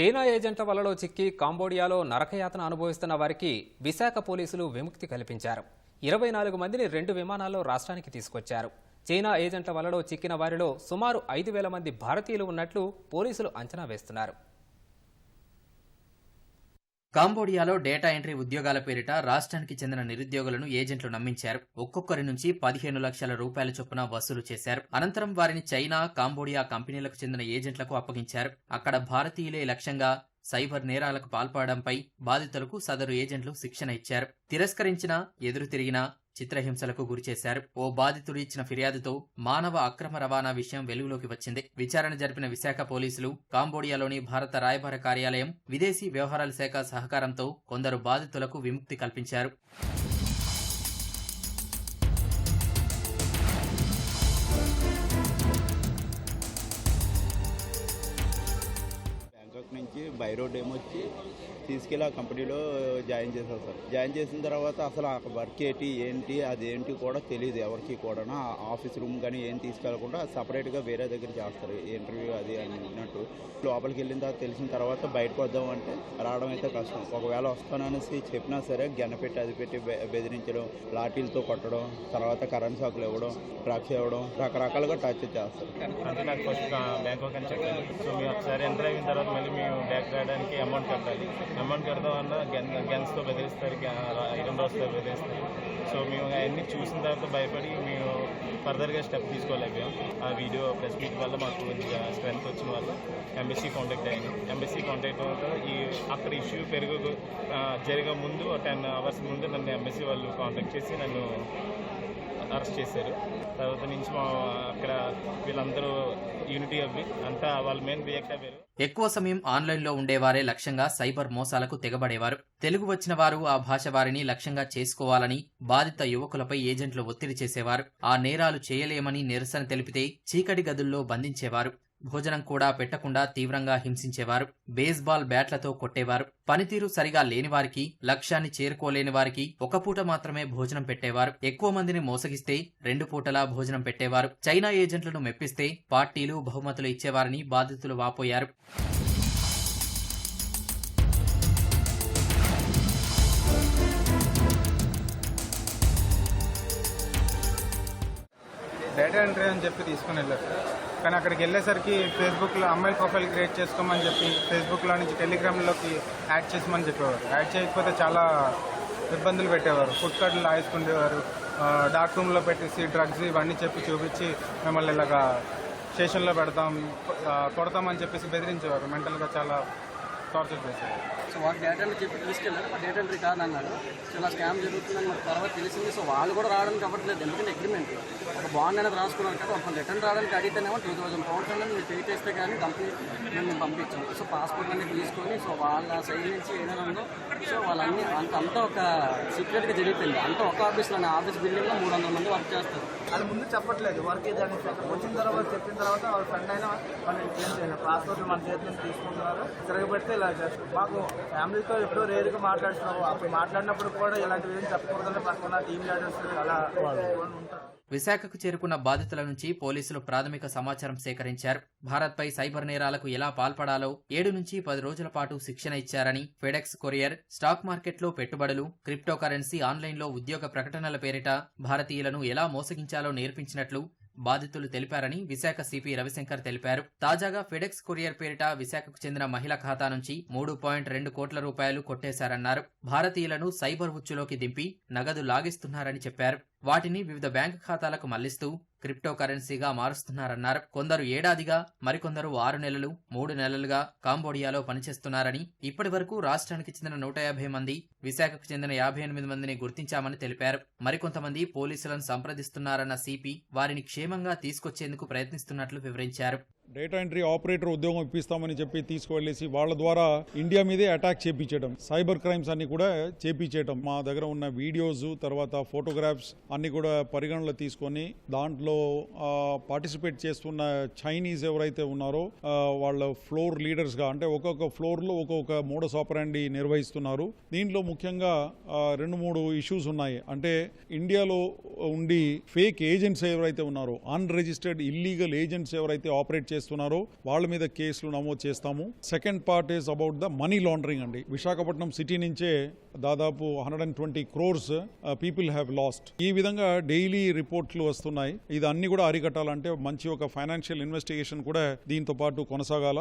China ఏజెంట్ల వలలో చిక్కి కాంబోడియాలో నరకయాతన అనుభవిస్తున్న వారికి విశాఖ పోలీసులు విముక్తి కల్పించారు. ఇరవై నాలుగు మందిని రెండు విమానాల్లో రాష్ట్రానికి తీసుకొచ్చారు. చైనా ఏజెంట్ల వలలో చిక్కిన వారిలో సుమారు ఐదు వేల మంది భారతీయులు ఉన్నట్లు పోలీసులు అంచనా వేస్తున్నారు. కాంబోడియాలో డేటా ఎంట్రీ ఉద్యోగాల పేరిట రాష్ట్రానికి చెందిన నిరుద్యోగులను ఏజెంట్లు నమ్మించారు. ఒక్కొక్కరి నుంచి పదిహేను లక్షల రూపాయల చొప్పున వసూలు చేశారు. అనంతరం వారిని చైనా కాంబోడియా కంపెనీలకు చెందిన ఏజెంట్లకు అప్పగించారు. అక్కడ భారతీయులే లక్ష్యంగా సైబర్ నేరాలకు పాల్పడడంపై బాధితులకు సదరు ఏజెంట్లు శిక్షణ ఇచ్చారు. తిరస్కరించినా ఎదురు తిరిగినా చిత్రహింసలకు గురిచేశారు ఓ బాధితుడు ఇచ్చిన ఫిర్యాదుతో మానవ అక్రమ రవాణా విషయం వెలుగులోకి వచ్చింది. విచారణ జరిపిన విశాఖ పోలీసులు కాంబోడియాలోని భారత రాయబార కార్యాలయం విదేశీ వ్యవహారాల శాఖ సహకారంతో కొందరు బాధితులకు విముక్తి కల్పించారు. నుంచి బై రోడ్ ఏమొచ్చి తీసుకెళ్ళి ఆ కంపెనీలో జాయిన్ చేశారు సార్. జాయిన్ చేసిన తర్వాత అసలు ఆ వర్క్ ఏంటి ఏంటి అదేంటి కూడా తెలియదు ఎవరికి కూడా ఆఫీస్ రూమ్ కానీ ఏం తీసుకెళ్ళకుండా సపరేట్గా వేరే దగ్గర చేస్తారు ఇంటర్వ్యూ అది అని అన్నట్టు. లోపలికి వెళ్ళిన తర్వాత తెలిసిన తర్వాత బయటకు వద్దాం అంటే రావడం అయితే కష్టం. ఒకవేళ వస్తాననేసి చెప్పినా సరే గెన్న పెట్టి అది పెట్టి బెదిరించడం లాఠీలతో కొట్టడం తర్వాత కరెంట్ షాకులు ఇవ్వడం డ్రగ్స్ ఇవ్వడం రకరకాలుగా టచ్ చేస్తారు. అంటే నాకు ఫస్ట్ సో ఒకసారి ఎంటర్ అయిన తర్వాత మళ్ళీ మేము బ్యాక్ రావడానికి అమౌంట్ కట్టాలి. అమౌంట్ కడదామన్నా గెన్ గన్స్తో బెదిరిస్తారు ఐరన్ రాస్తో బెదిరిస్తారు. సో మేము అవన్నీ చూసిన తర్వాత భయపడి మేము ఫర్దర్గా స్టెప్ తీసుకోలేకపోయాం ఆ వీడియో ప్రెస్ మీట్ వల్ల మాకు కొద్దిగా స్ట్రెంత్ వచ్చిన వల్ల ఎంబసీ కాంటాక్ట్ అయ్యింది ఎంబసీ కాంటాక్ట్ తర్వాత ఈ అక్కడ ఇష్యూ పెరుగు జరగ జరిగే ముందు టెన్ అవర్స్ ముందు నన్ను ఎంబసీ వాళ్ళు కాంటాక్ట్ చేసి నన్ను అరెస్ట్ చేశారు. తర్వాత నుంచి మా అక్కడ వీళ్ళందరూ యూనిటీ అవ్వి అంతా వాళ్ళ మెయిన్ రియాక్ట్ అయ్యారు ఎక్కువ సమయం ఆన్లైన్లో ఉండేవారే లక్ష్యంగా సైబర్ మోసాలకు తెగబడేవారు. తెలుగు వచ్చిన వారు ఆ భాష వారిని లక్ష్యంగా చేసుకోవాలని బాధిత యువకులపై ఏజెంట్లు ఒత్తిడి చేసేవారు. ఆ నేరాలు చేయలేమని నిరసన తెలిపితే చీకటి గదుల్లో బంధించేవారు. భోజనం కూడా పెట్టకుండా తీవ్రంగా హింసించేవారు. బేస్బాల్ బ్యాట్లతో కొట్టేవారు. పనితీరు సరిగా లేని వారికి లక్ష్యాన్ని చేరుకోలేని వారికి ఒక పూట మాత్రమే భోజనం పెట్టేవారు. ఎక్కువ మందిని మోసగిస్తే రెండు పూటలా భోజనం పెట్టేవారు. చైనా ఏజెంట్లను మెప్పిస్తే పార్టీలు బహుమతులు ఇచ్చేవారని బాధితులు వాపోయారు. డేటా ఎంట్రీ అని చెప్పి తీసుకుని వెళ్ళారు. కానీ అక్కడికి వెళ్ళేసరికి ఫేస్బుక్లో అమ్మాయి ప్రొఫైల్ క్రియేట్ చేసుకోమని చెప్పి ఫేస్బుక్లో నుంచి టెలిగ్రామ్లోకి యాడ్ చేసమని చెప్పేవారు. యాడ్ చేయకపోతే చాలా ఇబ్బందులు పెట్టేవారు. ఫుడ్ కార్డులు రాయించుకునేవారు డార్క్ రూమ్లో పెట్టేసి డ్రగ్స్ ఇవన్నీ చెప్పి చూపించి మిమ్మల్ని ఇలాగా స్టేషన్లో పెడతాం కొడతామని చెప్పేసి బెదిరించేవారు. మెంటల్గా చాలా టార్చర్ చేశారు సో వాళ్ళ డేటా చెప్పి తీసుకెళ్ళారు. మా డేటా ఎంట్రీ కాదు అన్నారు సో ఇలా స్కామ్ జరుగుతుందని మాకు తర్వాత తెలిసింది. సో వాళ్ళు కూడా రావడానికి అవ్వట్లేదు. ఎందుకంటే అగ్రిమెంట్ ఒక బాండ్ అనేది రాసుకున్నారు కదా ఒక రిటర్న్ రావడానికి అడిగితేనేమో టూ థౌసండ్ పౌండ్స్ అనేది మీరు పే చేస్తే కానీ కంపెనీ మేము పంపించాం. సో పాస్పోర్ట్ అనేది తీసుకొని సో వాళ్ళ సైడ్ నుంచి ఏదైనా ఉందో సో వాళ్ళన్నీ అంత అంతా ఒక సీక్రెట్గా జరిగిపోయింది. అంతా ఒక ఆఫీస్లో ఆఫీస్ బిల్డింగ్లో మూడు వందల మంది వర్క్ చేస్తారు. అది ముందు చెప్పట్లేదు. వర్క్ ఇది అని చెప్పి వచ్చిన తర్వాత చెప్పిన తర్వాత వాళ్ళ ఫ్రెండ్ అయినా వాళ్ళు ఏం చేయలేదు పాస్పోర్ట్ మన చేతి నుంచి తీసుకుంటున్నారు. తిరగబెడితే ఇలా చేస్తారు. మాకు ఫ్యామిలీతో ఎప్పుడో రేరుగా మాట్లాడుతున్నాము. అప్పుడు మాట్లాడినప్పుడు కూడా ఇలాంటివి ఏం చెప్పకూడదని పక్కన టీమ్ లీడర్స్ అలా ఉంటారు? విశాఖకు చేరుకున్న బాధితుల నుంచి పోలీసులు ప్రాథమిక సమాచారం సేకరించారు. భారత్పై సైబర్ నేరాలకు ఎలా పాల్పడాలో ఏడు నుంచి పది రోజుల పాటు శిక్షణ ఇచ్చారని ఫెడెక్స్ కొరియర్ స్టాక్ మార్కెట్లో పెట్టుబడులు క్రిప్టో కరెన్సీ ఆన్లైన్లో ఉద్యోగ ప్రకటనల పేరిట భారతీయులను ఎలా మోసగించాలో నేర్పించినట్లు బాధితులు తెలిపారని విశాఖ సిపి రవిశంకర్ తెలిపారు. తాజాగా ఫెడెక్స్ కొరియర్ పేరిట విశాఖకు చెందిన మహిళ ఖాతా నుంచి మూడు పాయింట్ రెండు కోట్ల రూపాయలు కొట్టేశారన్నారు. భారతీయులను సైబర్ ఉచ్చులోకి దింపి నగదు లాగిస్తున్నారని చెప్పారు. వాటిని వివిధ బ్యాంకు ఖాతాలకు మళ్ళిస్తూ క్రిప్టో కరెన్సీగా మారుస్తున్నారన్నారు. కొందరు ఏడాదిగా మరికొందరు ఆరు నెలలు మూడు నెలలుగా కాంబోడియాలో పనిచేస్తున్నారని ఇప్పటి వరకు రాష్ట్రానికి చెందిన నూట యాభై మంది విశాఖకు చెందిన యాభై ఎనిమిది మందిని గుర్తించామని తెలిపారు. మరికొంతమంది పోలీసులను సంప్రదిస్తున్నారన్న సిపి వారిని క్షేమంగా తీసుకొచ్చేందుకు ప్రయత్నిస్తున్నట్లు వివరించారు. డేటా ఎంట్రీ ఆపరేటర్ ఉద్యోగం ఇప్పిస్తామని చెప్పి తీసుకువెళ్ళేసి వాళ్ళ ద్వారా ఇండియా మీదే అటాక్ చేపించడం సైబర్ క్రైమ్స్ అన్ని కూడా చేపించడం మా దగ్గర ఉన్న వీడియోస్ తర్వాత ఫోటోగ్రాఫ్స్ అన్ని కూడా పరిగణలో తీసుకొని దాంట్లో పార్టిసిపేట్ చేస్తున్న చైనీస్ ఎవరైతే ఉన్నారో వాళ్ళ ఫ్లోర్ లీడర్స్గా అంటే ఒక్కొక్క ఫ్లోర్లో ఒక్కొక్క మోడస్ ఆపరాండి నిర్వహిస్తున్నారు. దీంట్లో ముఖ్యంగా రెండు మూడు ఇష్యూస్ ఉన్నాయి. అంటే ఇండియాలో ఉండి ఫేక్ ఏజెంట్స్ ఎవరైతే ఉన్నారో అన్రిజిస్టర్డ్ ఇల్లీగల్ ఏజెంట్స్ ఎవరైతే ఆపరేట్ చేస్తున్నారు చేస్తున్నారో. వాళ్ళ మీద కేసులు నమోదు చేస్తాము. Second part is about the money laundering అండి. విశాఖపట్నం సిటీ నుంచే దాదాపు hundred and twenty crores people have lost ఈ విధంగా డైలీ రిపోర్ట్లు వస్తున్నాయి. ఇది అన్ని కూడా అరికట్టాలంటే మంచి ఒక ఫైనాన్షియల్ ఇన్వెస్టిగేషన్ కూడా దీంతో పాటు కొనసాగాల.